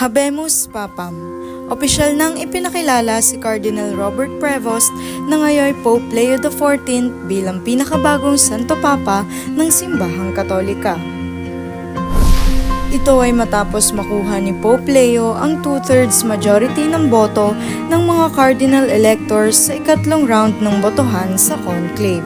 Habemus Papam. Opisyal nang ipinakilala si Cardinal Robert Prevost na ngayon Pope Leo XIV bilang pinakabagong Santo Papa ng Simbahang Katolika. Ito ay matapos makuha ni Pope Leo ang two-thirds majority ng boto ng mga cardinal electors sa ikatlong round ng botohan sa conclave.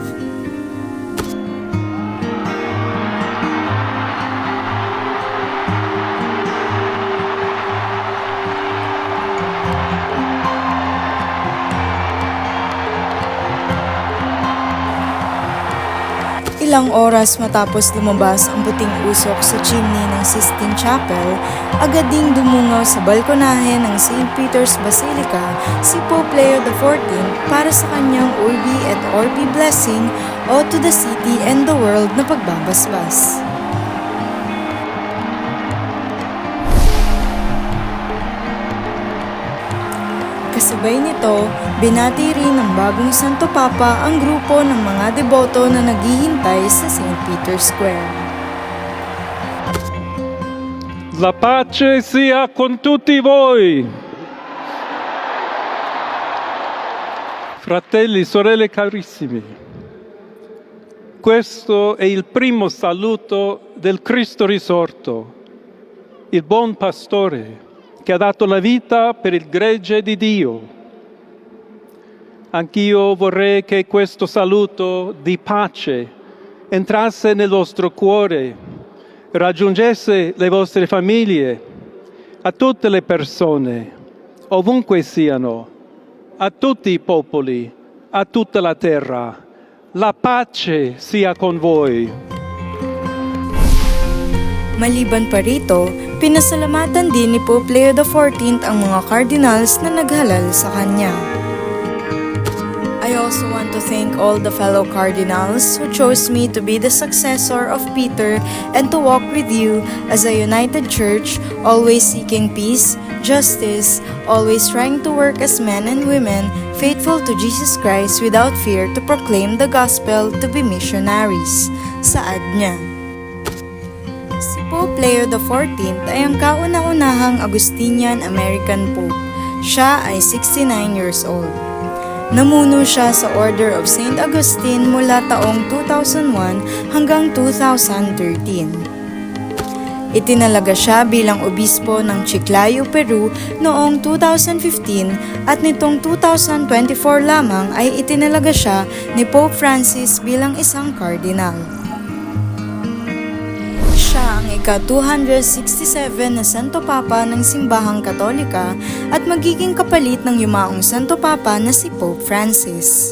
Ilang oras matapos lumabas ang puting usok sa chimney ng Sistine Chapel, agad ding dumungaw sa balkonahe ng St. Peter's Basilica si Pope Leo XIV para sa kanyang Urbi et Orbi blessing o to the city and the world na pagbabasbas. Kasabay nito, binati rin ng bagong Santo Papa ang grupo ng mga deboto na naghihintay sa St. Peter's Square. La pace sia con tutti voi. Fratelli, sorelle carissimi, questo è il primo saluto del Cristo risorto, il buon pastore che ha dato la vita per il gregge di Dio. Anch'io vorrei che questo saluto di pace entrasse nel vostro cuore, raggiungesse le vostre famiglie, a tutte le persone, ovunque siano, a tutti i popoli, a tutta la terra. La pace sia con voi. Maliban pa rito, pinasalamatan din ni Pope Leo XIV ang mga cardinals na naghalal sa kanya. I also want to thank all the fellow cardinals who chose me to be the successor of Peter and to walk with you as a united church, always seeking peace, justice, always trying to work as men and women faithful to Jesus Christ without fear to proclaim the gospel to be missionaries. Saad niya. Si Pope Leo XIV ay ang kauna-unahang Augustinian American Pope. Siya ay 69 years old. Namuno siya sa Order of St. Augustine mula taong 2001 hanggang 2013. Itinalaga siya bilang obispo ng Chiclayo, Peru noong 2015 at nitong 2024 lamang ay itinalaga siya ni Pope Francis bilang isang cardinal. Siya ang ika-267 na Santo Papa ng Simbahang Katolika at magiging kapalit ng yumaong Santo Papa na si Pope Francis.